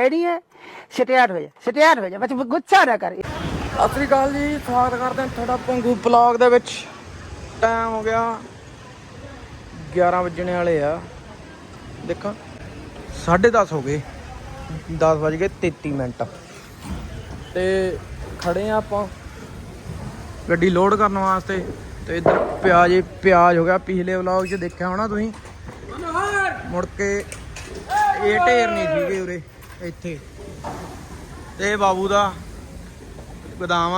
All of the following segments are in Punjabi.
ਜਿਹੜੀ ਹੈ? ਸਟੇਟ ਹੋ ਜਾ ਸਟੇਟ ਹੋ ਜਾ ਬੱਚ ਗੁੱਸਾ ਨਾ ਕਰ। ਸਤਿ ਸ੍ਰੀ ਅਕਾਲ ਜੀ, ਸਵਾਗਤ ਕਰਦੇ ਹਾਂ ਤੁਹਾਡਾ ਪੰਗੂ ਬਲੌਗ ਦੇ ਵਿੱਚ। ਟਾਈਮ ਹੋ ਗਿਆ 11 ਵਜਣੇ ਵਾਲੇ ਆ। ਦੇਖੋ 10:30 ਹੋ ਗਏ 10 ਵਜ ਗਏ 33 ਮਿੰਟ। ਤੇ ਖੜੇ ਆ ਆਪਾਂ ਗੱਡੀ ਲੋਡ ਕਰਨ ਵਾਸਤੇ। ਤੇ ਇੱਧਰ ਪਿਆਜ਼ ਪਿਆਜ਼ ਹੋ ਗਿਆ, ਪਿਛਲੇ ਵਲੌਗ 'ਚ ਦੇਖਿਆ ਹੋਣਾ ਤੁਸੀਂ? ਮੁੜ ਕੇ ਇਹ ਢੇਰ ਨਹੀਂ ਸੀਗੇ ਉਰੇ। ਇੱਥੇ ਤੇ ਬਾਬੂ ਦਾ गोदाम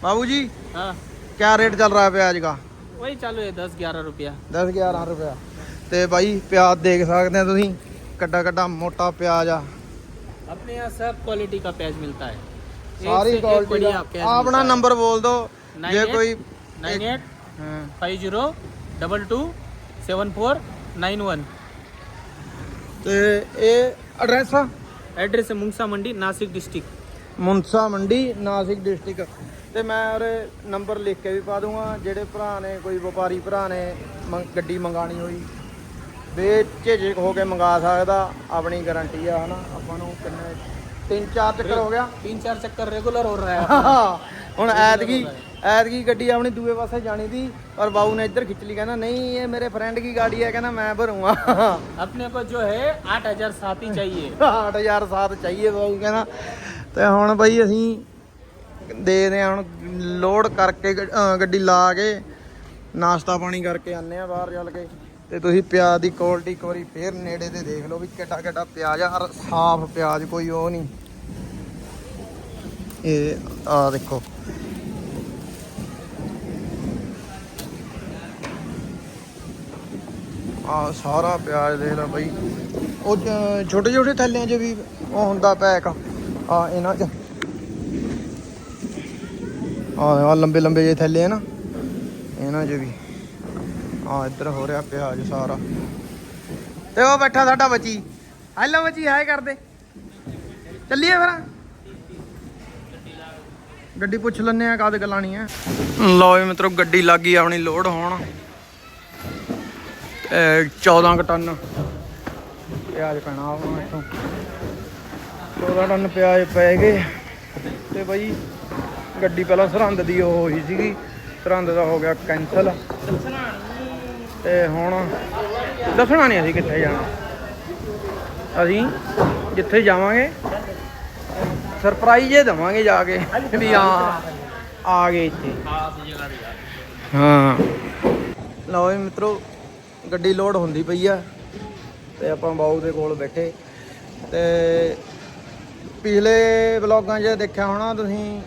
बाबू जी हाँ क्या रेट चल रहा है प्याज का वही चालू है दस ग्यारह रुपया 10 11 ਰੁਪਿਆ ਤੇ ਬਾਈ ਪਿਆਜ਼ ਦੇਖ ਸਕਦੇ ਆ ਤੁਸੀਂ ਕੱਡਾ ਕੱਡਾ ਮੋਟਾ ਪਿਆਜ਼ ਆ अपने यहाँ सब क्वालिटी का प्याज मिलता है एक ਸਾਰੀ से एक ਕੁਆਲਿਟੀ बढ़िया ਦਾ प्याज ਆਪਣਾ ਨੰਬਰ ਬੋਲ ਦਿਓ ਜੇ ਕੋਈ नाइन एट ਹਾਂ five zero double two seven four nine one ਤੇ ਇਹ ਐਡਰੈਸ ਐਡਰੈਸ ਹੈ ਮੁੰਸਾ ਮੰਡੀ ਨਾਸਿਕ ਡਿਸਟ੍ਰਿਕਟ ਮੁੰਸਾ ਮੰਡੀ ਨਾਸਿਕ ਡਿਸਟ੍ਰਿਕਟ ਤੇ ਮੈਂ ਉਰੇ ਨੰਬਰ ਲਿਖ ਕੇ ਵੀ ਪਾ ਦੂੰਗਾ ਜਿਹੜੇ ਭਰਾ ਨੇ ਕੋਈ ਵਪਾਰੀ ਭਰਾ ਨੇ ਗੱਡੀ ਮੰਗਾਣੀ ਹੋਈ ਵੇ ਝਿਜਕ ਹੋ ਕੇ ਮੰਗਾ ਸਕਦਾ ਆਪਣੀ ਗਾਰੰਟੀ ਆ ਹਨਾ? ਆਪਾਂ ਨੂੰ ਕਿੰਨੇ ਤਿੰਨ ਚਾਰ ਚੱਕਰ ਹੋ ਗਿਆ। ਤਿੰਨ ਚਾਰ ਚੱਕਰ ਰੈਗੂਲਰ ਹੋ ਰਿਹਾ। ਹੈ ਹੁਣ ਐਤਕੀ ਐਤਕੀ ਗੱਡੀ ਆਪਣੀ ਦੂਏ ਪਾਸੇ ਜਾਣੀ ਦੀ ਪਰ ਬਾਊ ਨੇ ਇੱਧਰ ਖਿੱਚ ਲਈ ਕਹਿੰਦਾ ਨਹੀਂ ਇਹ ਮੇਰੇ ਫਰੈਂਡ ਦੀ ਗਾੜੀ ਹੈ ਕਹਿੰਦਾ ਮੈਂ ਭਰੂੰਗਾ अपने को जो है आठ हजार सात ही चाहिए 8007 ਚਾਹੀਏ ਬਾਊ ਕਹਿੰਦਾ ਤੇ ਹੁਣ ਬਈ ਅਸੀਂ ਦੇਖਦੇ ਹਾਂ ਹੁਣ ਲੋਡ ਕਰਕੇ ਗ- ਅਹ ਗੱਡੀ ਲਾ ਕੇ ਨਾਸ਼ਤਾ ਪਾਣੀ ਕਰਕੇ ਆਨੇ ਆ ਬਾਹਰ ਚੱਲ ਕੇ ਤੇ ਤੁਸੀਂ ਪਿਆਜ਼ ਦੀ ਕੁਆਲਿਟੀ ਇੱਕ ਵਾਰੀ ਫੇਰ ਨੇੜੇ ਤੇ ਦੇਖ ਲਓ ਵੀ ਕਿੱਡਾ ਕਿੱਡਾ ਪਿਆਜ਼ ਆ ਔਰ ਸਾਫ਼ ਪਿਆਜ਼ ਕੋਈ ਉਹ ਨਹੀਂ ਇਹ ਆ ਦੇਖੋ ਆ ਸਾਰਾ ਪਿਆਜ਼ ਦੇ ਲੈ ਬਈ। ਉਹ ਛੋਟੇ ਛੋਟੇ ਥੈਲਿਆਂ 'ਚ ਵੀ ਉਹ ਹੁੰਦਾ ਪੈਕ। ਆ ਇਹਨਾਂ 'ਚ। ਆ ਲੰਬੇ ਲੰਬੇ ਜਿਹੇ ਥੈਲੇ ਆ ਨਾ। ਇਹਨਾਂ 'ਚ ਵੀ। ਆ ਇੱਧਰ ਹੋ ਰਿਹਾ ਪਿਆਜ਼ ਸਾਰਾ। ਤੇ ਉਹ ਬੈਠਾ ਸਾਡਾ ਬੱਚੀ। ਹੈਲੋ ਬੱਚੀ, ਹਾਏ ਕਰਦੇ। ਚੱਲੀਏ ਫਿਰ। ਗੱਡੀ ਪੁੱਛ ਲੈਣੇ ਆ ਕਦ ਗਲਾਣੀ ਆ। ਲਓ ਜੀ ਮਿੱਤਰੋ, ਗੱਡੀ ਲੱਗ ਆਪਣੀ ਲੋਡ ਹੋਣ। 14 ਕੁ ਟਨ। ਪਿਆਜ਼ ਪੈਣਾ ਆਪਣਾ ਇੱਥੋਂ। 14 ਟਨ ਪਿਆਜ਼ ਪੈ ਗਏ। ਤੇ ਬਾਈ ਗੱਡੀ ਪਹਿਲਾਂ ਸਰਹੰਦ ਦੀ ਉਹ ਹੋਈ ਸੀਗੀ। ਸਰਹੰਦ ਦਾ ਹੋ ਗਿਆ ਕੈਂਸਲ। ਤੇ ਹੁਣ ਦੱਸਣਾ ਨਹੀਂ ਅਸੀਂ ਕਿੱਥੇ ਜਾਣਾ। ਅਸੀਂ ਜਿੱਥੇ ਜਾਵਾਂਗੇ ਸਰਪ੍ਰਾਈਜ਼ ਹੀ ਦਵਾਂਗੇ ਜਾ ਕੇ। ਵੀ ਆ ਆ ਗਏ ਇੱਥੇ। ਹਾਂ। ਲਓ ਜੀ ਮਿੱਤਰੋ ਗੱਡੀ ਲੋਡ ਹੁੰਦੀ ਪਈ ਆ ਤੇ ਆਪਾਂ ਬਾਊ ਦੇ ਕੋਲ ਬੈਠੇ ਤੇ ਪਿਛਲੇ ਵਲੌਗਾਂ 'ਚ ਦੇਖਿਆ ਹੋਣਾ ਤੁਸੀਂ,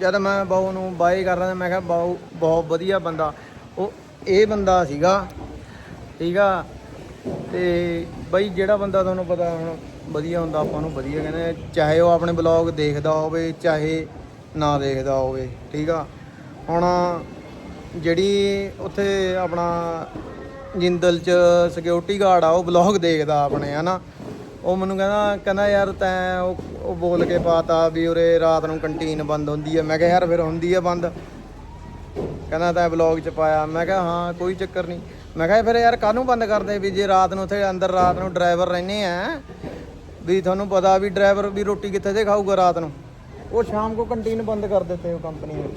ਜਦ ਮੈਂ ਬਾਊ ਨੂੰ ਬਾਏ ਕਰ ਰਿਹਾ ਮੈਂ ਕਿਹਾ ਬਾਊ ਬਹੁਤ ਵਧੀਆ ਬੰਦਾ। ਉਹ, ਇਹ ਬੰਦਾ ਸੀਗਾ, ਠੀਕ ਆ? ਤੇ ਬਈ ਜਿਹੜਾ ਬੰਦਾ ਤੁਹਾਨੂੰ ਪਤਾ ਹੁਣ ਵਧੀਆ ਹੁੰਦਾ, ਆਪਾਂ ਨੂੰ ਵਧੀਆ ਕਹਿੰਦੇ ਚਾਹੇ ਉਹ ਆਪਣੇ ਬਲੌਗ ਦੇਖਦਾ ਹੋਵੇ, ਚਾਹੇ ਨਾ ਦੇਖਦਾ ਹੋਵੇ, ਠੀਕ ਆ? ਹੁਣ ਜਿਹੜੀ ਉੱਥੇ ਆਪਣਾ ਜਿੰਦਲ ਚ ਸਿਕਿਉਰਿਟੀ ਗਾਰਡ ਆ, ਉਹ ਬਲੌਗ ਦੇਖਦਾ ਆਪਣੇ, ਹਨਾ। ਉਹ ਮੈਨੂੰ ਕਹਿੰਦਾ ਕਹਿੰਦਾ ਯਾਰ ਤੈਂ ਉਹ ਬੋਲ ਕੇ ਪਾਤਾ ਵੀ ਉਰੇ ਰਾਤ ਨੂੰ ਕੰਟੀਨ ਬੰਦ ਹੁੰਦੀ ਹੈ ਮੈਂ ਕਿਹਾ, ਯਾਰ ਫਿਰ ਹੁੰਦੀ ਆ ਬੰਦ। ਕਹਿੰਦਾ, ਤੈਂ ਬਲੌਗ ਚ ਪਾਇਆ। ਮੈਂ ਕਿਹਾ, ਹਾਂ, ਕੋਈ ਚੱਕਰ ਨਹੀਂ ਮੈਂ ਕਿਹਾ, ਫਿਰ ਯਾਰ ਕਾਹਨੂੰ ਬੰਦ ਕਰਦੇ ਵੀ ਜੇ ਰਾਤ ਨੂੰ ਉੱਥੇ ਅੰਦਰ ਰਾਤ ਨੂੰ ਡਰਾਈਵਰ ਰਹਿੰਦੇ ਆ, ਵੀ ਤੁਹਾਨੂੰ ਪਤਾ ਵੀ ਡਰਾਈਵਰ ਵੀ ਰੋਟੀ ਕਿੱਥੇ ਦੇ ਖਾਊਗਾ ਰਾਤ ਨੂੰ? ਉਹ ਸ਼ਾਮ ਕੋ ਕੰਟੀਨ ਬੰਦ ਕਰ ਦਿੱਤੇ ਉਹ ਕੰਪਨੀ ਨੇ।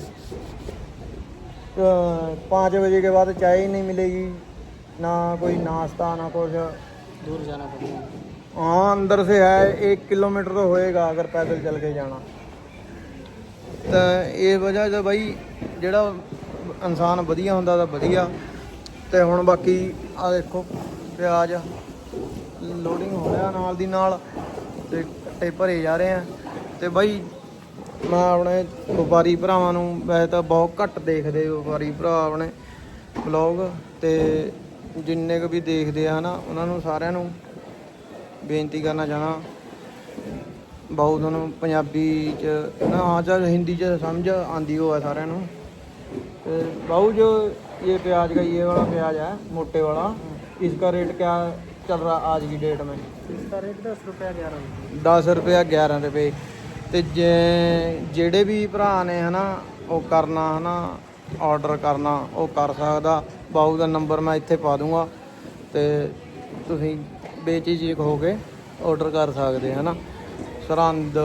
5 ਵਜੇ ਕੇ ਬਾਅਦ ਚਾਹ ਨਹੀਂ ਮਿਲੇਗੀ। ना कोई नाश्ता ना कुछ दूर जाना पड़ेगा हाँ अंदर से है एक किलोमीटर तो होएगा अगर पैदल चल के जाना ਤਾਂ ਇਹ ਵਜ੍ਹਾ ਤੇ ਬਾਈ ਜਿਹੜਾ ਇਨਸਾਨ ਵਧੀਆ ਹੁੰਦਾ ਤਾਂ ਵਧੀਆ ਤੇ ਹੁਣ ਬਾਕੀ ਆ ਦੇਖੋ ਪਿਆਜ਼ ਲੋਡਿੰਗ ਹੋ ਰਿਹਾ ਨਾਲ ਦੀ ਨਾਲ ਤੇ ਕੱਟੇ ਭਰੇ ਜਾ ਰਹੇ ਆ ਤੇ ਬਾਈ ਮੈਂ ਆਪਣੇ ਵਪਾਰੀ ਭਰਾਵਾਂ ਨੂੰ ਵੈਸੇ ਤਾਂ ਬਹੁਤ ਘੱਟ ਦੇਖਦੇ ਵਪਾਰੀ ਭਰਾ ਆਪਣੇ ਬਲੌਗ ਤੇ ਜਿੰਨੇ ਕੁ ਵੀ ਦੇਖਦੇ ਆ ਹਨਾ ਉਹਨਾਂ ਨੂੰ ਸਾਰਿਆਂ ਨੂੰ ਬੇਨਤੀ ਕਰਨਾ ਚਾਹਣਾ। ਬਹੁਤ ਤੁਹਾਨੂੰ ਪੰਜਾਬੀ ਚ ਨਾ ਆ ਜਾ ਹਿੰਦੀ ਚ ਸਮਝ ਆਂਦੀ ਹੋਆ ਸਾਰਿਆਂ ਨੂੰ। ਤੇ ਬਾਹੂ ਜੋ ਇਹ प्याज का ये वाला प्याज है मोटे ਰੇਟ ਕਿਆ ਚੱਲ क्या चल ਦੀ ਡੇਟ ਮੈਂ डेट में इसका रेट दस रुपया ग्यारह दस रुपया ग्यारह रुपये ਤੇ ਜਿਹੜੇ ਵੀ ਭਰਾ ਨੇ ਹਨਾ ਉਹ ਕਰਨਾ ਹਨਾ ਆਰਡਰ ਕਰਨਾ, ਉਹ ਕਰ ਸਕਦਾ। ਬਾਊ ਦਾ ਨੰਬਰ ਮੈਂ ਇੱਥੇ ਪਾ ਦੂੰਗਾ ਤੇ ਤੁਸੀਂ ਬੇਚਿਜਕ ਹੋ ਕੇ ਆਰਡਰ ਕਰ ਸਕਦੇ ਹਨਾ? ਸਰਹੰਦ,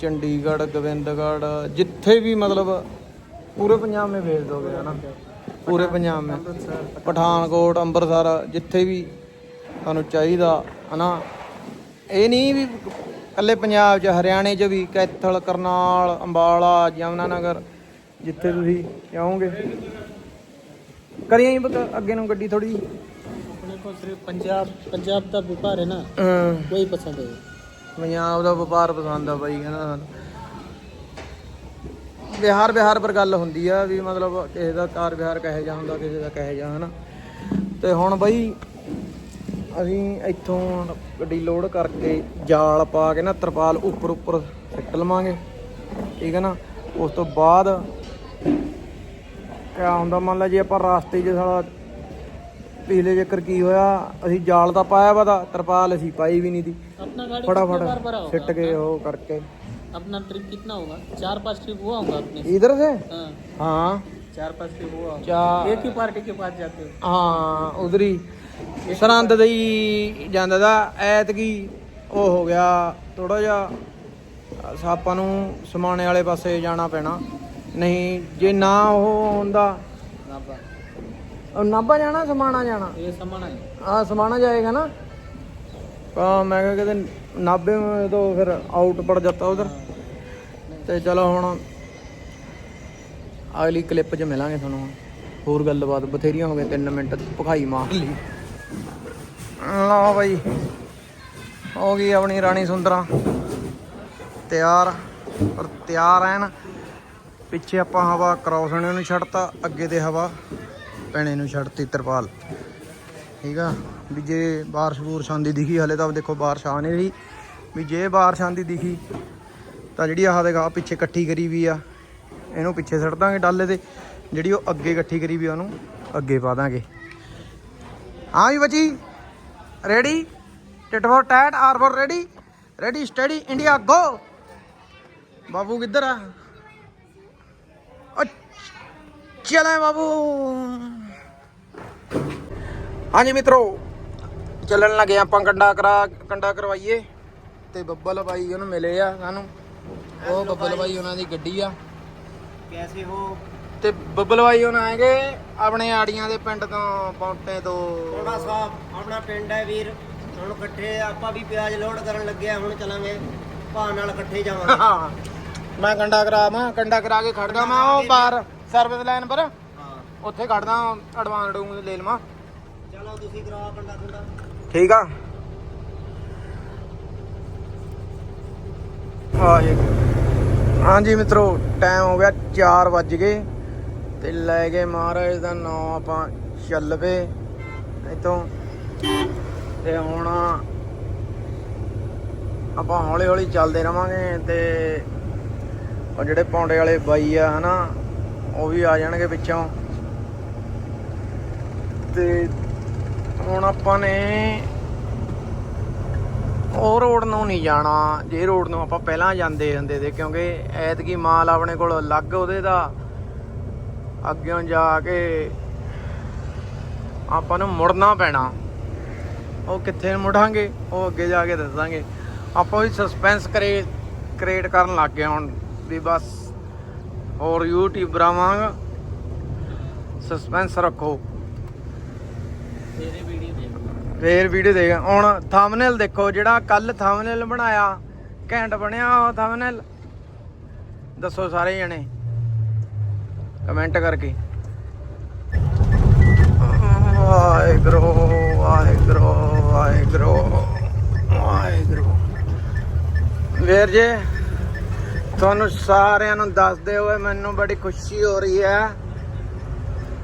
ਚੰਡੀਗੜ੍ਹ, ਗੋਬਿੰਦਗੜ੍ਹ, ਜਿੱਥੇ ਵੀ ਮਤਲਬ ਪੂਰੇ ਪੰਜਾਬ ਮੇ ਭੇਜ ਦੋਗੇ ਹੈ ਨਾ ਪੂਰੇ ਪੰਜਾਬ ਮੇ। ਪਠਾਨਕੋਟ, ਅੰਮ੍ਰਿਤਸਰ, ਜਿੱਥੇ ਵੀ ਤੁਹਾਨੂੰ ਚਾਹੀਦਾ, ਹਨਾ? ਇਹ ਨਹੀਂ ਵੀ ਇਕੱਲੇ ਪੰਜਾਬ 'ਚ, ਹਰਿਆਣੇ 'ਚ ਵੀ ਕੈਥਲ, ਕਰਨਾਲ, ਅੰਬਾਲਾ, ਯਮੁਨਾਨਗਰ ਜਿੱਥੇ ਤੁਸੀਂ ਚਾਹੋਗੇ ਕਰੀਏ ਹੀ ਬਕ- ਅੱਗੇ ਨੂੰ ਗੱਡੀ ਥੋੜੀ अपने को सिर्फ पंजाब पंजाब का व्यापार है ना वही पसंद है ਪੰਜਾਬ ਦਾ ਵਪਾਰ ਪਸੰਦ ਆ ਬਾਈ ਕਹਿੰਦਾ ਸਾਨੂੰ ਵਿਹਾਰ ਵਿਹਾਰ ਪਰ ਗੱਲ ਹੁੰਦੀ ਆ ਵੀ ਮਤਲਬ ਕਿਸੇ ਦਾ ਕਾਰ ਵਿਹਾਰ ਕਹੇ ਜਾ ਹੁੰਦਾ ਕਿਸੇ ਦਾ ਕਹੇ ਜਾ ਹਨਾ ਤੇ ਹੁਣ ਬਾਈ ਅਸੀਂ ਇੱਥੋਂ ਗੱਡੀ ਲੋਡ ਕਰਕੇ ਜਾਲ ਪਾ ਕੇ ਨਾ ਤਰਪਾਲ ਉੱਪਰ ਉੱਪਰ ਸਿੱਟ ਲਵਾਂਗੇ ਠੀਕ ਹੈ ਨਾ ਉਸ ਤੋਂ ਬਾਅਦ ਕਿਆ ਹੁੰਦਾ ਮੰਨ ਲਾ ਜੇ ਆਪਾਂ ਰਾਸਤੇ 'ਚ ਸਾਲਾ ਪਿਛਲੇ ਚੱਕਰ ਕੀ ਹੋਇਆ ਅਸੀਂ ਜਾਲ ਤਾਂ ਪਾਇਆ ਵਾ ਦਾ ਤਰਪਾਲ ਅਸੀਂ ਪਾਈ ਵੀ ਨਹੀਂ ਦੀ अपना गाड़ी कितने बार भरा ਫਟਾਫਟ होगा ਸਿੱਟ ਕੇ ਉਹ ਕਰਕੇ अपना ट्रिप कितना होगा चार पांच ट्रिप हुआ होगा अपने ਇਧਰ ਸੇ हाँ ਹਾਂ चार पांच ट्रिप हुआ होगा ਚਾ एक ही पार्टी के पास जाते हो ਹਾਂ ਉਧਰ ਹੀ ਸਰਹੰਦ ਦੇ ਹੀ ਜਾਂਦਾ ਦਾ ਐਤਕੀ ਉਹ ਹੋ ਗਿਆ ਥੋੜਾ ਜਿਹਾ ਅਹ ਆਪਾਂ ਨੂੰ ਸਮਾਣੇ ਵਾਲੇ ਪਾਸੇ ਜਾਣਾ ਪੈਣਾ ਨਹੀਂ ਜੇ ਨਾ ਉਹ ਹੁੰਦਾ। ਨਾਭਾ। ਜਾਣਾ ਸਮਾਣਾ ਜਾਣਾ? ਇਹ ਸਮਾਣਾ ਆ ਸਮਾਣਾ ਜਾਏਗਾ ਨਾ? ਆ ਮੈਂ ਕਿਹਾ ਕਿਤੇ ਨਾਭੇ ਤੋਂ ਫਿਰ ਆਊਟ ਪੜ ਜਾਂਦਾ ਉਧਰ। ਤੇ ਚਲੋ ਹੁਣ ਅਗਲੀ ਕਲਿੱਪ 'ਚ ਮਿਲਾਂਗੇ ਤੁਹਾਨੂੰ। ਹੋਰ ਗੱਲਬਾਤ ਬਥੇਰੀਆਂ ਹੋ ਗਈਆਂ 3 ਮਿੰਟ ਭਖਾਈ ਮਾਰ ਲਈ। ਲਓ ਬਾਈ ਹੋ ਗਈ ਆਪਣੀ ਰਾਣੀ ਸੁੰਦਰਾ। ਤਿਆਰ ਪਰ ਤਿਆਰ ਐਨ ਪਿੱਛੇ ਆਪਾਂ ਹਵਾ ਕ੍ਰਾਸ ਹੋਣੇ ਨੂੰ ਛੱਡਤਾ, ਅੱਗੇ ਤੇ ਹਵਾ ਪੈਣੇ ਨੂੰ ਛੱਡਤੀ ਤਰਪਾਲ। ਠੀਕ ਆ? ਵੀ ਜੇ ਬਾਰਿਸ਼ ਬੂਰਸ਼ ਆਉਂਦੀ ਦਿਖੀ, ਹਲੇ ਤਾਂ ਦੇਖੋ ਬਾਰਿਸ਼ ਆ ਨਹੀਂ ਰਹੀ। ਵੀ ਜੇ ਬਾਰਿਸ਼ ਆਉਂਦੀ ਦਿਖੀ, ਤਾਂ ਜਿਹੜੀ ਆਹ ਦੇਖਾ ਪਿੱਛੇ ਇਕੱਠੀ ਕਰੀ ਵੀ ਆ। ਇਹਨੂੰ ਪਿੱਛੇ ਸੱਟ ਦਾਂਗੇ ਡਾਲੇ ਤੇ। ਜਿਹੜੀ ਉਹ ਅੱਗੇ ਇਕੱਠੀ ਕਰੀ ਵੀ ਉਹਨੂੰ ਅੱਗੇ ਪਾ ਦਾਂਗੇ। ਹਾਂ ਵੀ ਬੱਚੀ ready tit for tat R for ready ready study India go ਬਾਬੂ ਕਿੱਧਰ ਆ ਓ ਚਲੇ ਬਾਬੂ। ਹਾਂਜੀ ਮਿੱਤਰੋ ਚੱਲਣ ਲੱਗੇ ਆਪਾਂ ਕੰਡਾ ਕਰਾ ਕੰਡਾ ਕਰਵਾਈਏ। ਤੇ ਬੱਬਲ ਬਾਈ ਉਹਨੂੰ ਮਿਲੇ ਆ ਸਾਨੂੰ। ਉਹ ਬੱਬਲ ਬਾਈ ਉਹਨਾਂ ਦੀ ਗੱਡੀ ਆ। ਕੈਸੇ ਹੋ? ਤੇ ਬੱਬਲ ਬਾਈ ਉਹਨਾਂ ਹੈਗੇ ਆਪਣੇ ਆੜੀਆਂ ਦੇ ਪਿੰਡ ਤੋਂ ਪੌਂਟੇ ਤੋਂ। ਥੋੜਾ ਸਾਹਿਬ ਆਪਣਾ ਪਿੰਡ ਹੈ ਵੀਰ। ਹੁਣ ਇਕੱਠੇ ਆਪਾਂ ਵੀ ਪਿਆਜ਼ ਲੋਡ ਕਰਨ ਲੱਗੇ ਆ ਹੁਣ ਚਲਾਂਗੇ। ਭਾ ਨਾਲ ਇਕੱਠੇ ਜਾਵਾਂਗੇ। ਮੈਂ ਕੰਡਾ ਕਰਾਵਾਂ ਕੰਡਾ ਕਰਾ ਕੇ ਖੜ ਗਿਆ ਮੈਂ ਉਹ ਬਾਹਰ। ਸਰਵਿਸ ਲਾਈਨ ਪਰ? ਹਾਂ। ਉੱਥੇ ਖੜਦਾ ਐਡਵਾਂਸ ਡੂਮ ਲੈ ਲਵਾਂ। ਚਲੋ ਤੁਸੀਂ ਕਰਾਓ ਕੰਡਾ ਕੁੰਡਾ। ਠੀਕ ਆ। ਹਾਂਜੀ ਮਿੱਤਰੋ ਟਾਈਮ ਹੋ ਗਿਆ 4 ਵੱਜ ਗਏ ਤੇ ਲੈ ਗਏ ਮਹਾਰਾਜ ਦਾ ਨਾਮ ਆਪਾਂ ਚੱਲ ਪਏ ਇਤੋਂ ਤੇ ਹੁਣ ਆਪਾਂ ਹੌਲੀ ਹੌਲੀ ਚੱਲਦੇ ਰਵਾਂਗੇ ਤੇ ਉਹ ਜਿਹੜੇ ਪੌਂਡੇ ਵਾਲੇ ਬਾਈ ਆ ਹਨਾ ਉਹ ਵੀ ਆ ਜਾਣਗੇ ਪਿੱਛੋਂ। ਤੇ ਹੁਣ ਆਪਾਂ ਨੇ ਉਹ ਰੋਡ ਨੂੰ ਨਹੀਂ ਜਾਣਾ। ਜੇ ਰੋਡ ਨੂੰ ਆਪਾਂ ਪਹਿਲਾਂ ਜਾਂਦੇ ਹੁੰਦੇ ਤੇ, ਕਿਉਂਕਿ ਐਤਕੀ ਮਾਲ ਆਪਣੇ ਕੋਲ ਅਲੱਗ ਉਹਦੇ ਦਾ। ਅੱਗਿਓਂ ਜਾ ਕੇ ਆਪਾਂ ਨੂੰ ਮੁੜਨਾ ਪੈਣਾ। ਉਹ ਕਿੱਥੇ ਮੁੜਾਂਗੇ, ਉਹ ਅੱਗੇ ਜਾ ਕੇ ਦੱਸਾਂਗੇ। ਆਪਾਂ ਵੀ ਸਸਪੈਂਸ ਕਰੇ ਕ੍ਰੀਏਟ ਕਰਨ ਲੱਗ ਗਏ ਹੁਣ, ਵੀ ਬਸ ਔਰ YouTube ਬਣਾਵਾਂਗਾ ਸਸਪੈਂਸ ਰੱਖੋ। ਤੇਰੇ ਵੀਡੀਓ ਦੇਖ। ਫੇਰ ਵੀਡੀਓ ਦੇਖ। ਹੁਣ ਥੰਬਨੇਲ ਦੇਖੋ ਜਿਹੜਾ ਕੱਲ ਥੰਬਨੇਲ ਬਣਾਇਆ ਘੈਂਟ ਬਣਿਆ ਉਹ ਥੰਬਨੇਲ ਦੱਸੋ ਸਾਰੇ ਜਣੇ। ਕਮੈਂਟ ਕਰਕੇ। ਵਾਹਿਗੁਰੂ ਵਾਹਿਗੁਰੂ ਵਾਹਿਗੁਰੂ ਵਾਹਿਗੁਰੂ। ਵੀਰ ਜੀ ਤੁਹਾਨੂੰ ਸਾਰਿਆਂ ਨੂੰ ਦੱਸਦੇ ਹੋਏ ਮੈਨੂੰ ਬੜੀ ਖੁਸ਼ੀ ਹੋ ਰਹੀ ਹੈ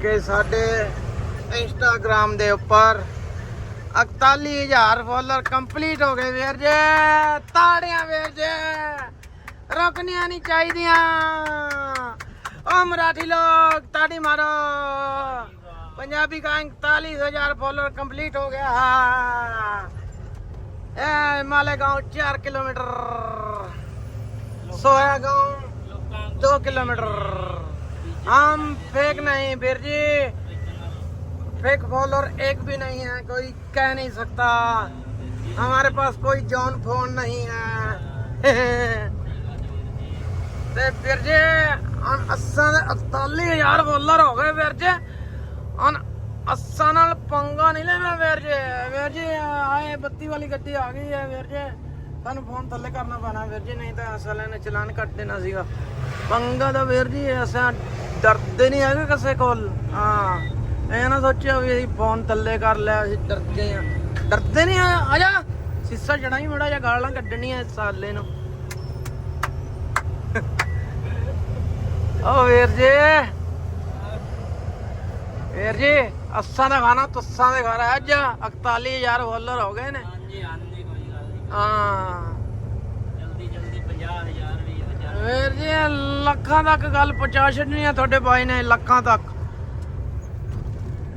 ਕਿ ਸਾਡੇ ਇੰਸਟਾਗ੍ਰam ਦੇ ਉੱਪਰ 41000 ਫੋਲੋਅਰ ਕੰਪਲੀਟ ਹੋ ਗਏ ਵੀਰ ਜੀ, ਤਾੜੀਆਂ ਵੀਰ ਜੀ ਰੁਕਣੀਆਂ ਨਹੀਂ ਚਾਹੀਦੀਆਂ। ਓ ਮਰਾਠੀ ਲੋਕ, ਤਾੜੀ ਮਾਰੋ। ਪੰਜਾਬੀ ਦਾ 41000 ਫੋਲੋਅਰ ਕੰਪਲੀਟ ਹੋ ਗਿਆ। ਇਹ ਮਾਲੇਗਾਉਂ 4 ਕਿਲੋਮੀਟਰ। सोया गांव दो किलोमीटर हम फेक नहीं वीर जी फेक फॉलोअर एक भी नहीं है कोई कह नहीं सकता हमारे पास कोई जॉन फोन नहीं है ਤੇ ਫਿਰ ਜੇ ਅਨ ਅੱਸਾਂ ਦੇ 48000 ਡਾਲਰ ਹੋ ਗਏ ਫਿਰ ਜੇ ਅਨ ਅੱਸਾਂ ਨਾਲ ਪੰਗਾ ਨਹੀਂ ਲੈਣਾ ਵੀਰ ਜੇ ਵੀਰ ਜੀ ਆਏ ਬੱਤੀ ਵਾਲੀ ਗੱਡੀ ਆ ਗਈ ਹੈ ਵੀਰ ਜੇ ਤੁਹਾਨੂੰ ਫੋਨ ਥੱਲੇ ਕਰਨਾ ਪੈਣਾ ਵੀਰ ਜੀ, ਨਹੀਂ ਤਾਂ ਅਸਾਂ ਨੇ ਚਲਾਨ ਕੱਟ ਦੇਣਾ ਸੀਗਾ। ਪੰਗਾ ਤਾਂ ਵੀਰ ਜੀ, ਅਸਾਂ ਡਰਦੇ ਨਹੀਂ ਹੈਗੇ ਕਿਸੇ ਕੋਲ। ਹਾਂ, ਇਹ ਨਾ ਸੋਚਿਆ ਵੀ ਅਸੀਂ ਫੋਨ ਥੱਲੇ ਕਰ ਲਿਆ, ਅਸੀਂ ਡਰਦੇ ਆ ਡਰਦੇ ਨਹੀਂ ਆ ਆ ਜਾ। ਸਿੱਸਾ ਜੜਾਈ ਮੜਾ ਜਾਂ ਗਾਲਾਂ ਕੱਢਣੀਆਂ ਇਸ ਸਾਲੇ ਨੂੰ। ਓ ਵੀਰ ਜੀ। ਵੀਰ ਜੀ, ਅੱਸਾਂ ਦਾ ਖਾਣਾ, ਤੁਸਾਂ ਦੇ ਘਰ ਅੱਜ। 41000 ਡਾਲਰ ਹੋ ਗਏ ਨੇ। ਹਾਂਜੀ ਹਾਂਜੀ। ਹਾਂ। ਜਲਦੀ ਜਲਦੀ 50000 20000 ਵੀਰ ਜੀ ਇਹ ਲੱਖਾਂ ਤੱਕ ਗੱਲ ਪਹੁੰਚਾ ਛੱਡਣੀ ਆ ਤੁਹਾਡੇ ਬਾਈ ਨੇ ਲੱਖਾਂ ਤੱਕ।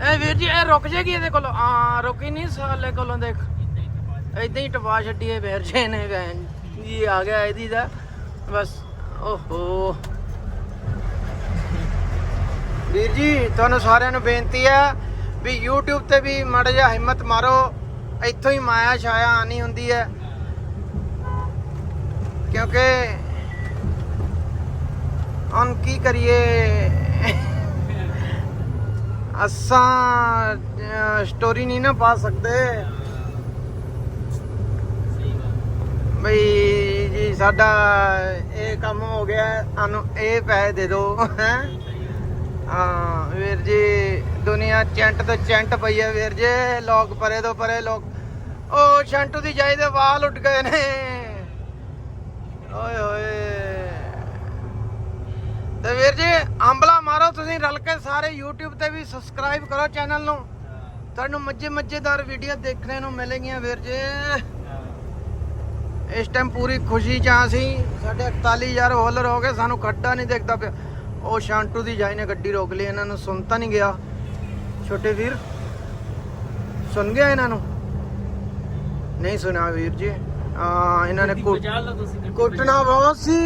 ਇਹ ਵੀਰ ਜੀ ਇਹ ਰੁਕ ਜੇਗੀ ਇਹਦੇ ਕੋਲੋਂ? ਹਾਂ ਰੁਕੀ ਨਹੀਂ ਸਾਲੇ ਕੋਲੋਂ ਦੇਖ। ਇਦਾਂ ਹੀ ਟਪਾ ਛੱਡੀਏ ਵੀਰ ਜੀ ਨੇ ਭੈਣ ਜੀ। ਆ ਗਿਆ ਇਹਦੀ ਦਾ? ਬਸ ਓਹੋ। ਵੀਰ ਜੀ ਤੁਹਾਨੂੰ ਸਾਰਿਆਂ ਨੂੰ ਬੇਨਤੀ ਹੈ ਵੀ YouTube ਤੇ ਵੀ ਮਾੜਾ ਜਿਹਾ ਹਿੰਮਤ ਮਾਰੋ। ਇੱਥੋਂ ਹੀ ਮਾਇਆ ਛਾਇਆ ਆਣੀ ਹੁੰਦੀ ਹੈ। ਕਿਉਂਕਿ ਹੁਣ ਕੀ ਕਰੀਏ ਅਸਾਂ ਸਟੋਰੀ ਨਹੀਂ ਨਾ ਪਾ ਸਕਦੇ ਬਈ ਜੀ ਸਾਡਾ ਇਹ ਕੰਮ ਹੋ ਗਿਆ ਸਾਨੂੰ ਇਹ ਪੈਸੇ ਦੇ ਦਿਓ ਹੈ ਹਾਂ ਵੀਰ ਜੀ ਦੁਨੀਆ ਚੈਂਟ ਤੋਂ ਚੈਂਟ ਪਈ ਹੈ ਵੀਰ ਜੀ ਲੋਕ ਪਰੇ ਤੋਂ ਪਰੇ ਲੋਕ ਉਹ ਸ਼ੰਟੂ ਦੀ ਜਾਈ ਦੇ ਵਾਲ ਉੱਡ ਗਏ ਨੇ ਓਏ ਹੋਏ। ਤੇ ਵੀਰ ਜੀ, ਅੰਬਲਾ ਮਾਰੋ, ਤੁਸੀਂ ਰਲ ਕੇ ਸਾਰੇ YouTube ਤੇ ਵੀ ਸਬਸਕ੍ਰਾਈਬ ਕਰੋ ਚੈਨਲ ਨੂੰ। ਤੁਹਾਨੂੰ ਮੱਜੇ ਮੱਜੇਦਾਰ ਵੀਡੀਓ ਦੇਖਣੇ ਨੂੰ ਮਿਲੇਗੀਆਂ ਵੀਰ ਜੀ। ਇਸ ਟਾਈਮ ਪੂਰੀ ਖੁਸ਼ੀ ਚ ਆ ਸੀ ਸਾਡੇ 41000 ਹੋਲਰ ਹੋ ਗਏ, ਸਾਨੂੰ ਖੱਡਾ ਨਹੀਂ ਦੇਖਦਾ ਪਿਆ। ਉਹ ਸ਼ਾਂਟੂ ਦੀ ਜਾਈ ਨੇ ਗੱਡੀ ਰੋਕ ਲਈ, ਇਹਨਾਂ ਨੂੰ ਸੁਣ ਤਾਂ ਨਹੀਂ ਗਿਆ। ਛੋਟੇ ਵੀਰ, ਸੁਣ ਗਿਆ ਇਹਨਾਂ ਨੂੰ? ਨਹੀਂ ਸੁਣਿਆ ਵੀਰ ਜੀ। ਆ ਇਹਨਾਂ ਨੇ ਕੁੱਟ- ਬਚਾ ਲਓ ਤੁਸੀਂ ਗੱਡੀ ਕੁੱਟਣਾ ਬਹੁਤ ਸੀ।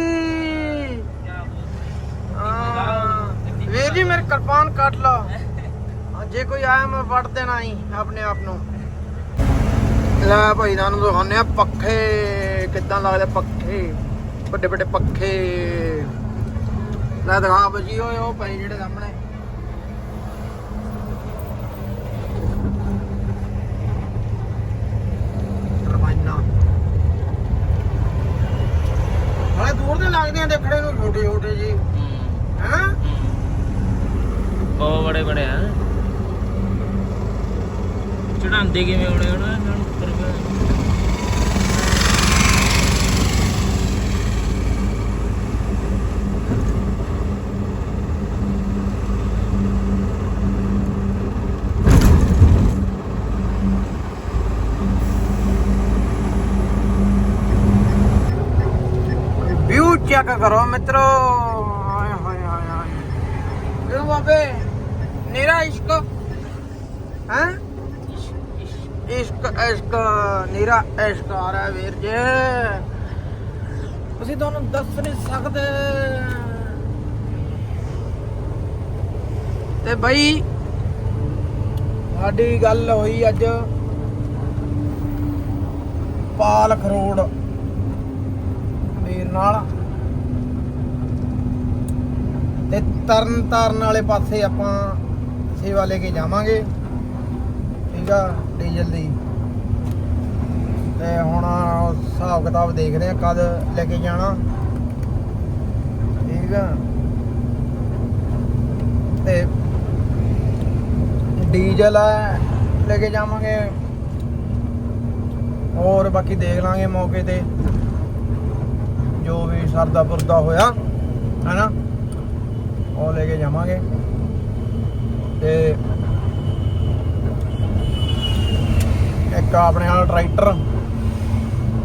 ਕਿਆ ਬੋਲ- ਹਾਂ। ਵੀਰ ਜੀ ਮੇਰੇ ਕਿਰਪਾਨ ਕੱਟ ਲਓ। ਹਾਂ, ਜੇ ਕੋਈ ਆਇਆ ਮੈਂ ਵੱਢ ਦੇਣਾ ਹੀ ਆਪਣੇ ਆਪ ਨੂੰ। ਲੈ ਭਾਈ ਤੁਹਾਨੂੰ ਦਿਖਾਉਂਦੇ ਆ ਪੱਖੇ। ਕਿੱਦਾਂ ਲੱਗਦੇ ਪੱਖੇ? ਵੱਡੇ ਵੱਡੇ ਪੱਖੇ। ਲੈ ਦਿਖਾ ਬਜੀ ਓਏ ਉਹ ਭਾਈ ਜਿਹੜੇ ਸਾਹਮਣੇ ਟਰਬਾਈਨਾਂ ਹਾਲੇ ਦੂਰ ਦੇ ਲੱਗਦੇ ਆ ਦੇਖਣੇ ਨੂੰ ਛੋਟੇ ਛੋਟੇ ਜੀ। ਹੂੰ? ਹੈਨਾ ਬਹੁਤ ਬੜੇ ਬੜੇ ਆ। ਚੜਾਉਂਦੇ ਕਿਵੇਂ ਹੋਣੇ ਉਹਨਾਂ ਇਹਨਾਂ ਨੂੰ ਕਰੋ ਮਿੱਤਰੋ। ਹਾਏ ਹਾਏ ਹਾਏ ਹਾਏ। ਇਹ ਬਾਬੇ, ਨੀਰਾ ਇਸ਼ਕ। ਹੈ? ਇਸ਼ਕ ਇਸ਼ਕ, ਨੀਰਾ ਇਸ਼ਕ ਆ ਰਿਹਾ ਵੀਰ ਜੀ। ਅਸੀਂ ਤੁਹਾਨੂੰ ਦੱਸ ਨਹੀਂ ਸਕਦੇ। ਤੇ ਬਈ, ਸਾਡੀ ਗੱਲ ਹੋਈ ਅੱਜ ਪਾਲ ਖਰੋੜ ਵੀਰ ਨਾਲ ਤੇ ਤਰਨ ਤਾਰਨ ਵਾਲੇ ਪਾਸੇ ਆਪਾਂ ਸੇਵਾ ਲੈ ਕੇ ਜਾਵਾਂਗੇ। ਠੀਕ ਆ, ਡੀਜ਼ਲ ਦੀ। ਤੇ ਹੁਣ ਹਿਸਾਬ ਕਿਤਾਬ ਦੇਖਦੇ ਆ ਕਦ ਲੈ ਕੇ ਜਾਣਾ। ਠੀਕ ਆ। ਤੇ ਡੀਜ਼ਲ ਆ, ਲੈ ਕੇ ਜਾਵਾਂਗੇ। ਹੋਰ ਬਾਕੀ ਦੇਖ ਲਾਂਗੇ ਮੌਕੇ ਤੇ। ਜੋ ਵੀ ਸਰਦਾ ਪੁਰਦਾ ਹੋਇਆ, ਹੈਨਾ? ਉਹ ਲੈ ਕੇ ਜਾਵਾਂਗੇ। ਤੇ ਇੱਕ ਆਪਣੇ ਨਾਲ ਟਰੈਕਟਰ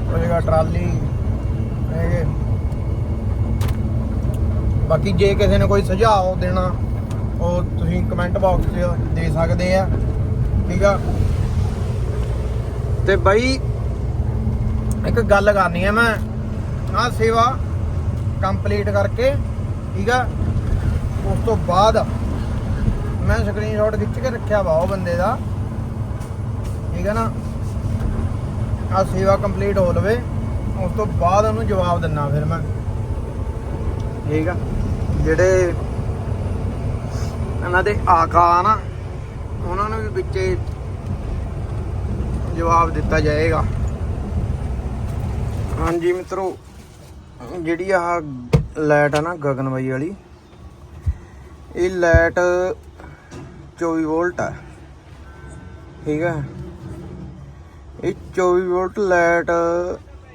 ਹੋਏਗਾ ਟਰਾਲੀ ਹੈਗੇ। ਬਾਕੀ ਜੇ ਕਿਸੇ ਨੇ ਕੋਈ ਸੁਝਾਅ ਦੇਣਾ, ਉਹ ਤੁਸੀਂ ਕਮੈਂਟ ਬਾਕਸ 'ਚ ਦੇ ਸਕਦੇ ਆ। ਠੀਕ ਆ? ਤੇ ਬਾਈ, ਇੱਕ ਗੱਲ ਕਰਨੀ ਹੈ ਮੈਂ। ਆਹ ਸੇਵਾ ਕੰਪਲੀਟ ਕਰਕੇ, ਠੀਕ ਆ? ਉਸ ਤੋਂ ਬਾਅਦ ਮੈਂ ਸਕਰੀਨਸ਼ਾਟ ਖਿੱਚ ਕੇ ਰੱਖਿਆ ਵਾ ਉਹ ਬੰਦੇ ਦਾ। ਠੀਕ ਹੈ ਨਾ? ਆ ਸੇਵਾ ਕੰਪਲੀਟ ਹੋ ਲਵੇ, ਉਸ ਤੋਂ ਬਾਅਦ ਉਹਨੂੰ ਜਵਾਬ ਦਿੰਨਾ ਫਿਰ ਮੈਂ। ਠੀਕ ਆ? ਜਿਹੜੇ ਇਹਨਾਂ ਦੇ ਆਕਾ ਆ ਨਾ, ਉਹਨਾਂ ਨੂੰ ਵੀ ਵਿੱਚੇ ਜਵਾਬ ਦਿੱਤਾ ਜਾਏਗਾ। ਹਾਂਜੀ ਮਿੱਤਰੋ, ਜਿਹੜੀ ਆਹ ਲਾਈਟ ਆ ਨਾ ਗਗਨਬਾਈ ਵਾਲੀ ਇਹ ਲਾਈਟ 24 ਵੋਲਟ ਆ। ਠੀਕ ਹੈ ਇਹ 24 ਵੋਲਟ ਲਾਈਟ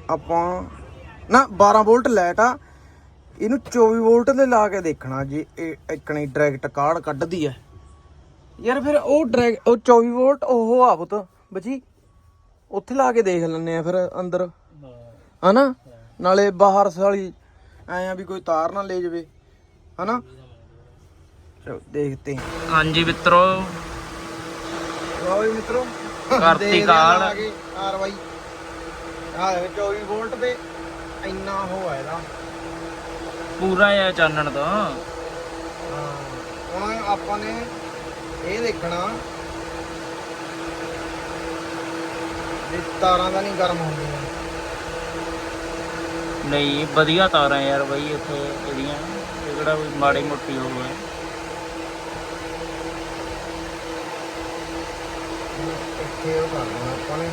ਆਪਾਂ ਨਾ 12 ਵੋਲਟ ਲਾਈਟ ਆ। ਇਹਨੂੰ 24 ਵੋਲਟ ਤੇ ਲਾ ਕੇ ਦੇਖਣਾ ਜੇ ਇਹ ਇਕਣੀ ਡਾਇਰੈਕਟ ਕਾਰਡ ਕੱਢਦੀ ਹੈ ਯਾਰ ਫਿਰ ਉਹ ਡਾਇਰੈਕਟ ਉਹ 24 ਵੋਲਟ ਉਹ ਆ ਪੁੱਤ ਬਜੀ ਉੱਥੇ ਲਾ ਕੇ ਦੇਖ ਲੈਣੇ ਆ ਫਿਰ ਅੰਦਰ। ਹਨਾ? ਨਾਲੇ ਬਾਹਰ ਵਾਲੀ ਐ ਆ ਵੀ ਕੋਈ ਤਾਰ ਨਾ ਲੈ ਜਾਵੇ। ਹਨਾ? ਦੇਖਦੇ ਹਾਂ। ਹਾਂਜੀ ਮਿੱਤਰੋ। ਲਓ ਜੀ ਮਿੱਤਰੋ। ਕਰਤੀ ਕਾਲ। ਕਾਰਵਾਈ। ਆ 24 ਵੋਲਟ ਤੇ ਇੰਨਾ ਹੋ ਆ ਇਹਦਾ। ਪੂਰਾ ਆ ਚਾਨਣ ਤੋਂ ਹਾਂ। ਹੁਣ ਆਪਾਂ ਨੇ ਇਹ ਦੇਖਣਾ ਵੀ ਤਾਰਾਂ ਦਾ ਨਹੀਂ ਗਰਮ ਹੁੰਦੀਆਂ। ਨਹੀਂ ਵਧੀਆ ਤਾਰਾਂ ਯਾਰ ਬਈ ਇੱਥੇ ਇਹਦੀਆਂ ਇਹ ਕਿਹੜਾ ਕੋਈ ਮਾੜੀ ਮੋਟੀ ਹੋ। ਹੈ ਇੱਥੇ ਉਹ ਕਰ ਦੇਣਾ ਆਪਾਂ ਨੇ।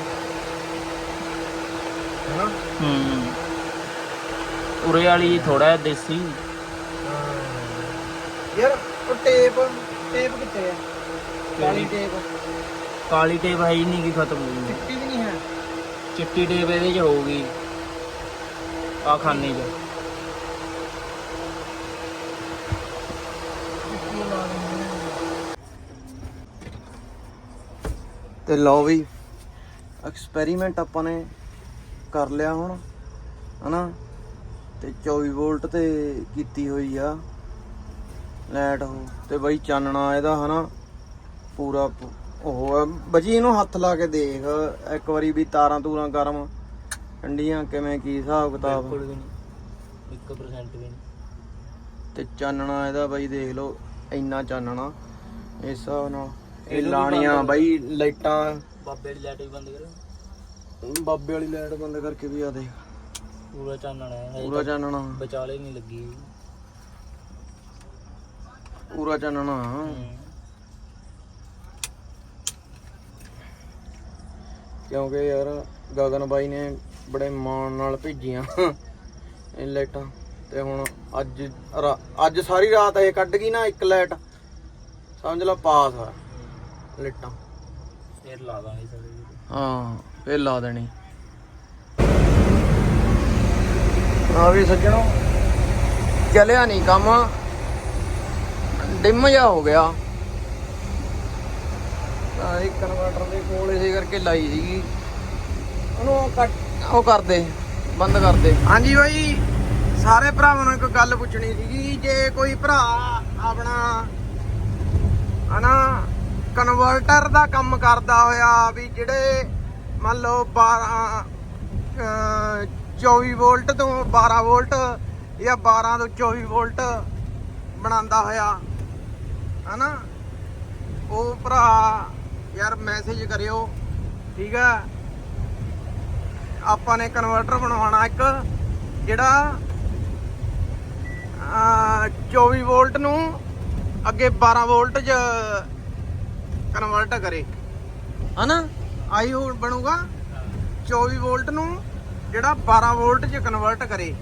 ਹੈਨਾ? ਹੂੰ। ਉਰੇ ਵਾਲੀ ਥੋੜਾ ਦੇਸੀ। ਹਾਂ। ਯਾਰ ਉਹ ਟੇਪ ਟੇਪ ਕਿੱਥੇ ਆ? ਕਾਲੀ ਟੇਪ। ਕਾਲੀ ਟੇਪ ਹੈ ਹੀ ਨਹੀਂ ਕਿ ਖਤਮ ਹੋ ਗਈ ਚਿੱਟੀ ਵੀ ਨਹੀਂ ਹੈ। ਚਿੱਟੀ ਟੇਪ ਇਹਦੇ 'ਚ ਹੋਊਗੀ। ਆ ਖਾਨੇ 'ਚ। ਤੇ ਲਓ ਵੀ ਐਕਸਪੈਰੀਮੈਂਟ ਆਪਾਂ ਨੇ ਕਰ ਲਿਆ ਹੁਣ ਹਨਾ? ਤੇ 24 ਵੋਲਟ ਤੇ ਕੀਤੀ ਹੋਈ ਆ ਲਾਈਟ ਉਹ। ਤੇ ਬਈ ਚਾਨਣਾ ਇਹਦਾ ਹਨਾ? ਪੂਰਾ ਉਹ ਆ। ਬਜੀ ਇਹਨੂੰ ਹੱਥ ਲਾ ਕੇ ਦੇਖ ਇੱਕ ਵਾਰੀ ਵੀ ਤਾਰਾਂ ਤੂਰਾਂ ਗਰਮ। ਠੰਡੀਆਂ ਕਿਵੇਂ ਕੀ ਹਿਸਾਬ ਕਿਤਾਬ? ਵੀ ਨਹੀਂ। 1% ਵੀ ਨਹੀਂ। ਤੇ ਚਾਨਣਾ ਇਹਦਾ ਬਾਈ ਦੇਖ ਲਓ ਇੰਨਾ ਚਾਨਣਾ ਇਸ ਹਿਸਾਬ ਨਾਲ। ਇਹ ਲਾਣੀਆਂ ਬਾਈ ਲਾਈਟਾਂ। ਬਾਬੇ ਦੀ ਲਾਈਟ ਵੀ ਬੰਦ ਕਰੋ। ਬਾਬੇ ਵਾਲੀ ਲਾਈਟ ਬੰਦ ਕਰਕੇ ਵੀ ਆ ਦੇਖ। ਪੂਰਾ ਚਾਨਣ ਹੈ ਪੂਰਾ ਚਾਨਣਾ ਵਿਚਾਲੇ ਨਹੀਂ ਲੱਗੀ। ਪੂਰਾ ਚਾਨਣਾ। ਕਿਉਂਕਿ ਯਾਰ ਗਗਨ ਬਾਈ ਨੇ ਬੜੇ ਮਾਣ ਨਾਲ ਭੇਜੀਆਂ ਇਹ ਲਾਈਟਾਂ। ਤੇ ਹੁਣ ਅੱਜ ਅੱਜ ਸਾਰੀ ਰਾਤ ਇਹ ਕੱਢ ਗਈ ਨਾ ਇੱਕ ਲਾਈਟ। ਸਮਝ ਲਾ ਪਾਸ ਆ। ਫੇਰ ਲਾ ਦਾਂਗੇ ਸਾਰੇ। ਹਾਂ ਫੇਰ ਲਾ ਦੇਣੀ। ਆ ਵੀ ਸੱਜਣੋ ਚੱਲਿਆ ਨਹੀਂ ਕੰਮ। ਡਿਮ ਜਾ ਹੋ ਗਿਆ। ਆ ਇਹ ਕਨਵਰਟਰ ਦੇ ਕੋਲ ਇਸੇ ਕਰਕੇ ਲਾਈ ਸੀਗੀ। ਉਹਨੂੰ ਉਹ ਕੱਟ ਉਹ ਕਰਦੇ ਬੰਦ ਕਰਦੇ। ਹਾਂਜੀ ਬਾਈ ਸਾਰੇ ਭਰਾਵਾਂ ਨੂੰ ਇੱਕ ਗੱਲ ਪੁੱਛਣੀ ਸੀਗੀ ਜੇ ਕੋਈ ਭਰਾ ਆਪਣਾ ਹਨਾ ਕਨਵਰਟਰ ਦਾ ਕੰਮ ਕਰਦਾ ਹੋਇਆ ਵੀ ਜਿਹੜੇ ਮੰਨ ਲਓ 12 ਅਹ 24 ਵੋਲਟ ਤੋਂ 12 ਵੋਲਟ ਜਾਂ 12 ਤੋਂ 24 ਵੋਲਟ ਬਣਾਉਂਦਾ ਹੋਇਆ, ਹਨਾ? ਉਹ ਭਰਾ ਯਾਰ ਮੈਸੇਜ ਕਰਿਓ, ਠੀਕ ਆ? ਆਪਾਂ ਨੇ ਕਨਵਰਟਰ ਬਣਵਾਉਣਾ ਇੱਕ, ਜਿਹੜਾ, ਅਹ 24 ਵੋਲਟ ਨੂੰ ਅੱਗੇ 12 ਵੋਲਟ ਚ ਕਨਵਰਟ ਕਰੇ। ਹਨਾ? ਆਈ ਹੋ ਬਣੂਗਾ। 24 ਵੋਲਟ ਨੂੰ ਜਿਹੜਾ 12 ਵੋਲਟ ਚ ਕਨਵਰਟ ਕਰੇ।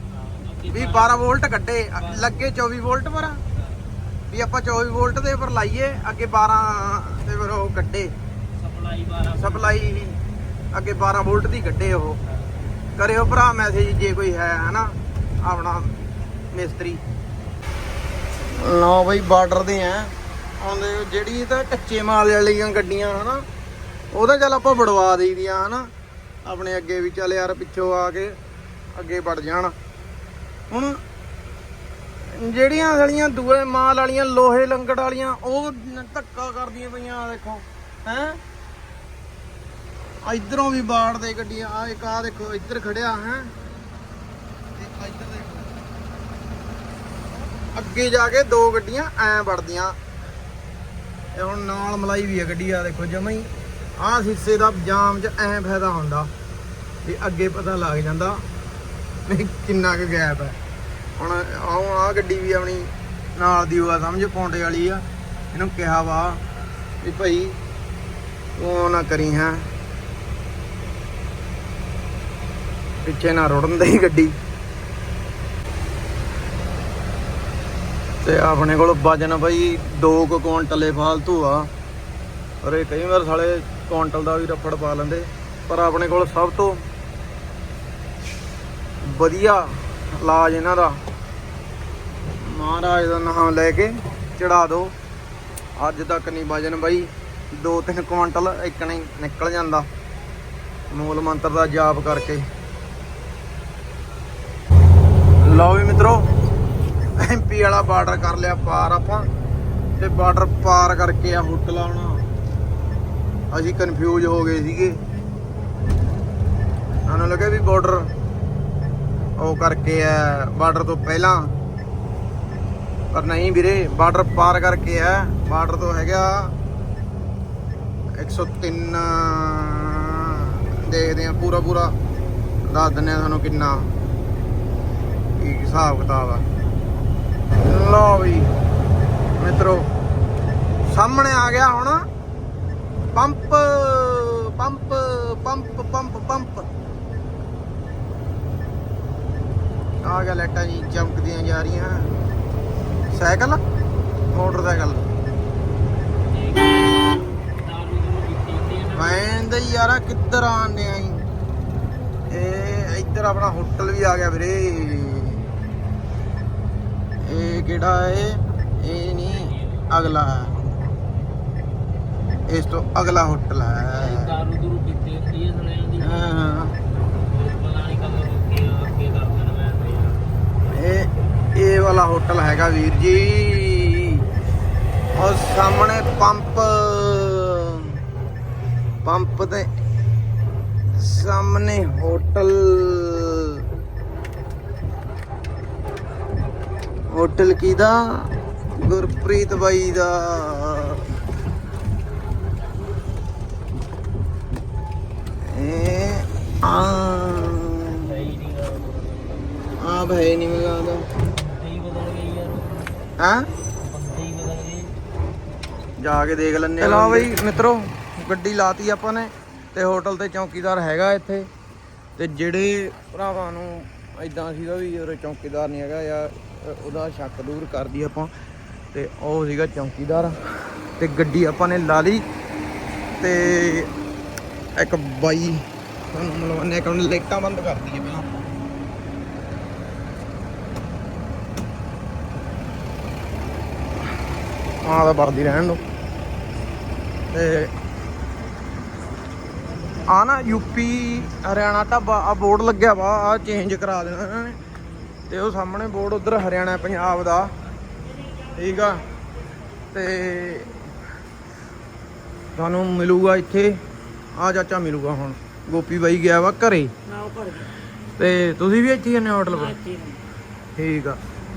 ਵੀ 12 ਵੋਲਟ ਕੱਢੇ। ਲੱਗੇ 24 ਵੋਲਟ ਪਰ। ਵੀ ਆਪਾਂ 24 ਵੋਲਟ ਦੇ ਉੱਪਰ ਲਾਈਏ ਅੱਗੇ 12 ਦੇ ਪਰ ਉਹ ਕੱਢੇ। ਸਪਲਾਈ 12 ਸਪਲਾਈ ਅੱਗੇ 12 ਵੋਲਟ ਦੀ ਕੱਢੇ ਉਹ। ਕਰਿਓ ਭਰਾ ਮੈਸੇਜ ਜੇ ਕੋਈ ਹੈ ਹਨਾ? ਆਪਣਾ ਮਿਸਤਰੀ। ਲਓ ਬਈ ਬਾਰਡਰ ਦੇ ਆ। ਆਉਂਦੇ ਜਿਹੜੀ ਤਾਂ ਕੱਚੇ ਮਾਲ ਵਾਲੀਆਂ ਗੱਡੀਆਂ ਹਨਾ ਉਹਦਾ ਚੱਲ ਆਪਾਂ ਵੜਵਾ ਦੇਈਦੀਆਂ ਹਨਾ ਆਪਣੇ ਅੱਗੇ ਵੀ ਚੱਲ ਯਾਰ ਪਿੱਛੋਂ ਆ ਕੇ ਅੱਗੇ ਵੜ ਜਾਣ। ਹੁਣ ਜਿਹੜੀਆਂ ਸਾਲੀਆਂ ਦੂਏ ਮਾਲ ਵਾਲੀਆਂ, ਲੋਹੇ ਲੰਗੜ ਵਾਲੀਆਂ, ਉਹ ਧੱਕਾ ਕਰਦੀਆਂ ਪਈਆਂ ਦੇਖੋ, ਹੈ? ਇਧਰੋਂ ਵੀ ਬਾੜ ਦੇ ਗੱਡੀਆਂ ਆ ਇੱਕ ਆ ਦੇਖੋ, ਇੱਧਰ ਖੜਿਆ, ਹੈ? ਅੱਗੇ ਜਾ ਕੇ ਦੋ ਗੱਡੀਆਂ ਐ ਵੜਦੀਆਂ। ਇਹ ਹੁਣ ਨਾਲ ਮਲਾਈ ਵੀ ਆ ਗੱਡੀ ਆ, ਦੇਖੋ ਜਮਾ ਹੀ। ਆਹ ਹਿੱਸੇ ਦਾ ਜਾਮ 'ਚ ਐ ਫਾਇਦਾ ਹੁੰਦਾ ਵੀ ਅੱਗੇ ਪਤਾ ਲੱਗ ਜਾਂਦਾ ਵੀ ਕਿੰਨਾ ਕੁ ਗੈਪ ਹੈ। ਹੁਣ ਆਹ ਆ ਗੱਡੀ ਵੀ ਆਪਣੀ ਨਾਲ ਦੀ ਹੋਆ ਸਮਝ, ਪੌਂਡੇ ਵਾਲੀ ਆ। ਇਹਨੂੰ ਕਿਹਾ ਵਾ ਵੀ ਭਾਈ ਤੂੰ ਉਹ ਨਾ ਕਰੀ ਹੈ। ਪਿੱਛੇ ਨਾ ਰੁੜਨ ਦੇ ਗੱਡੀ। ਤੇ ਆਪਣੇ ਕੋਲ ਵਜਨ ਬਾਈ 2 ਕੁ ਕੁਇੰਟਲੇ ਫਾਲਤੂ ਆ। ਪਰ ਇਹ ਕਈ ਵਾਰ ਸਾਲੇ ਕੁਇੰਟਲ ਦਾ ਵੀ ਰੱਫੜ ਪਾ ਲੈਂਦੇ, ਪਰ ਆਪਣੇ ਕੋਲ ਸਭ ਤੋਂ ਵਧੀਆ ਇਲਾਜ ਇਹਨਾਂ ਦਾ। ਮਹਾਰਾਜ ਦਾ ਨਾਮ ਲੈ ਕੇ ਚੜਾ ਦਿਓ ਅੱਜ ਤੱਕ ਨਹੀਂ ਵਜਨ ਬਾਈ 2-3 ਕੁਇੰਟਲ ਇੱਕ ਨਹੀਂ ਨਿਕਲ ਜਾਂਦਾ। ਮੂਲ ਮੰਤਰ ਦਾ ਜਾਪ ਕਰਕੇ। ਲਓ ਵੀ ਮਿੱਤਰੋ ਐਮਪੀ ਵਾਲਾ ਬਾਰਡਰ ਕਰ ਲਿਆ ਪਾਰ ਆਪਾਂ। ਤੇ ਬਾਰਡਰ ਪਾਰ ਕਰਕੇ ਆ ਹੋਟਲ ਆਉਣਾ ਅਸੀਂ ਕਨਫਿਊਜ਼ ਹੋ ਗਏ ਸੀਗੇ। ਸਾਨੂੰ ਲੱਗਾ ਵੀ ਬਾਰਡਰ ਉਹ ਕਰਕੇ ਆ ਬਾਰਡਰ ਤੋਂ ਪਹਿਲਾਂ। ਪਰ ਨਹੀਂ ਵੀਰੇ, ਬਾਰਡਰ ਪਾਰ ਕਰਕੇ ਆ। ਬਾਰਡਰ ਤੋਂ ਹੈਗਾ 103 ਦੇਖਦੇ ਆ ਪੂਰਾ ਪੂਰਾ ਦੱਸ ਦਿੰਨੇ ਆ ਤੁਹਾਨੂੰ ਕਿੰਨਾ। ਕੀ ਹਿਸਾਬ ਕਿਤਾਬ ਆ। ਲਓ ਵੀ, ਮਿੱਤਰੋ, ਸਾਹਮਣੇ ਆ ਗਿਆ ਹੁਣ pump pump pump pump pump. ਆ ਗਿਆ ਲਾਈਟਾਂ ਜੀ, ਚਮਕਦੀਆਂ ਜਾ ਰਹੀਆਂ। ਸਾਈਕਲ? ਮੋਟਰਸਾਈਕਲ। ਮੈਂ ਦਾ ਯਾਰਾ ਕਿੱਧਰ ਆਂਦੇ ਆਈ ਇਹ ਇੱਧਰ ਆਪਣਾ ਹੋਟਲ ਵੀ ਆ ਗਿਆ ਵੀਰੇ। ਇਹ ਕਿਹੜਾ ਹੈ ਇਹ ਨਹੀਂ ਅਗਲਾ ਹੈ। ਇਸ ਤੋਂ ਅਗਲਾ ਹੋਟਲ ਹੈ। ਦਾਰੂ ਦੂਰੂ ਪੀਤੇ ਕੀ ਸੁਣਿਆ ਦੀ ਹਾਂ ਹਾਂ। ਪਤਾ ਨਹੀਂ ਕਦੋਂ ਰੁਕੇ ਆ ਅੱਗੇ ਕਰ ਦੇਣ ਮੈਂ ਤੇ। ਯਾਰ ਇਹ ਇਹ ਵਾਲਾ ਹੋਟਲ ਹੈਗਾ ਵੀਰ ਜੀ। ਔਰ ਸਾਹਮਣੇ ਪੰਪ। ਪੰਪ ਦੇ ਸਾਹਮਣੇ ਹੋਟਲ। ਹੋਟਲ ਕਿਹਦਾ? ਗੁਰਪ੍ਰੀਤ ਬਾਈ ਦਾ। ਇਹ ਆ ਆ ਭਾਈ ਨਹੀਂ ਮਗਾਉਂਦਾ ਹਾਂ? ਜਾ ਕੇ ਦੇਖ ਲੈਣੇ ਚਲੋ ਬਈ, ਮਿੱਤਰੋ, ਗੱਡੀ ਲਾਤੀ ਆਪਾਂ ਨੇ ਤੇ ਹੋਟਲ ਤੇ ਚੌਕੀਦਾਰ ਹੈਗਾ ਇੱਥੇ। ਤੇ ਜਿਹੜੇ ਭਰਾਵਾਂ ਨੂੰ ਐਦਾਂ ਸੀਗਾ ਵੀ ਉਹ ਚੌਕੀਦਾਰ ਨਹੀਂ ਹੈਗਾ ਯਾਰ ਉਹਦਾ ਸ਼ੱਕ ਦੂਰ ਕਰਦੀ ਆਪਾਂ। ਤੇ ਉਹ ਸੀਗਾ ਚੌਕੀਦਾਰ। ਤੇ ਗੱਡੀ ਆਪਾਂ ਨੇ ਲਾ ਲਈ। ਤੇ ਇੱਕ ਬਾਈ ਤੁਹਾਨੂੰ ਮਲਵਾਨੇ ਇੱਕ ਲਾਈਟਾਂ ਬੰਦ ਕਰ ਦਈਏ ਪਹਿਲਾਂ ਆਹ ਤਾਂ ਵਰਦੀ ਰਹਿਣ ਦੋ। ਤੇ ਆ ਨਾ ਯੂਪੀ, ਹਰਿਆਣਾ ਢਾਬਾ ਆ ਬੋਰਡ ਲੱਗਿਆ ਵਾ ਆ ਚੇਂਜ ਕਰਾ ਦੇਣਾ ਇਹਨਾਂ ਨੇ। ਤੇ ਉਹ ਸਾਹਮਣੇ ਬੋਰਡ ਉਧਰ ਹਰਿਆਣਾ ਪੰਜਾਬ ਦਾ। ਠੀਕ ਆ। ਤੇ ਤੁਹਾਨੂੰ ਮਿਲੂਗਾ ਇੱਥੇ। ਆ ਚਾਚਾ ਮਿਲੂਗਾ ਹੁਣ। ਗੋਪੀ ਬਾਈ ਗਿਆ ਵਾ ਘਰੇ। ਤੇ ਤੁਸੀਂ ਵੀ ਇੱਥੇ ਹੀ ਹੋਟਲ ਪਰ ਠੀਕ ਆ।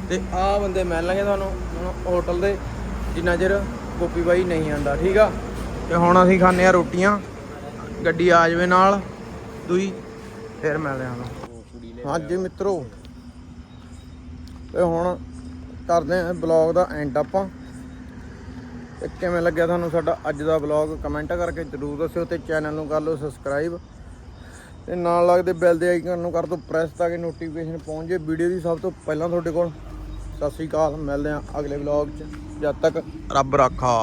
ਤੇ ਆ ਬੰਦੇ ਮਿਲਣਗੇ ਤੁਹਾਨੂੰ ਹੁਣ ਹੋਟਲ ਦੇ। ਜਿੰਨਾ ਚਿਰ ਗੋਪੀ ਬਾਈ ਨਹੀਂ ਆਂਦਾ ਠੀਕ ਆ? ਤੇ ਹੁਣ ਅਸੀਂ ਖਾਣੇ ਆ ਰੋਟੀਆਂ। ਗੱਡੀ ਆ ਜਾਵੇ ਨਾਲ। ਦੂਈ ਫਿਰ ਮਿਲਦੇ ਹਾਂ ਹਾਂਜੀ ਮਿੱਤਰੋ ਤੇ ਹੁਣ ਕਰਦੇ ਆਂ ਬਲੌਗ ਦਾ ਐਂਡ ਆਪਾਂ। ਤੇ ਕਿਵੇਂ ਲੱਗਿਆ ਤੁਹਾਨੂੰ ਸਾਡਾ ਅੱਜ ਦਾ ਬਲੌਗ ਕਮੈਂਟ ਕਰਕੇ ਜਰੂਰ ਦੱਸਿਓ ਤੇ ਚੈਨਲ ਨੂੰ ਕਰ ਲਓ ਸਬਸਕ੍ਰਾਈਬ ਤੇ ਨਾਲ ਲੱਗਦੇ ਬੈਲ ਦੇ ਆਈਕਨ ਨੂੰ ਕਰ ਦਿਓ ਪ੍ਰੈਸ ਤਾਂ ਕਿ ਨੋਟੀਫਿਕੇਸ਼ਨ ਪਹੁੰਚ ਜੇ ਵੀਡੀਓ ਦੀ ਸਭ ਤੋਂ ਪਹਿਲਾਂ ਤੁਹਾਡੇ ਕੋਲ। ਸਤਿ ਸ੍ਰੀ ਅਕਾਲ, ਮਿਲਦੇ ਆਂ ਅਗਲੇ ਵਲੌਗ 'ਚ। ਜਦ ਤੱਕ ਰੱਬ ਰਾਖਾ।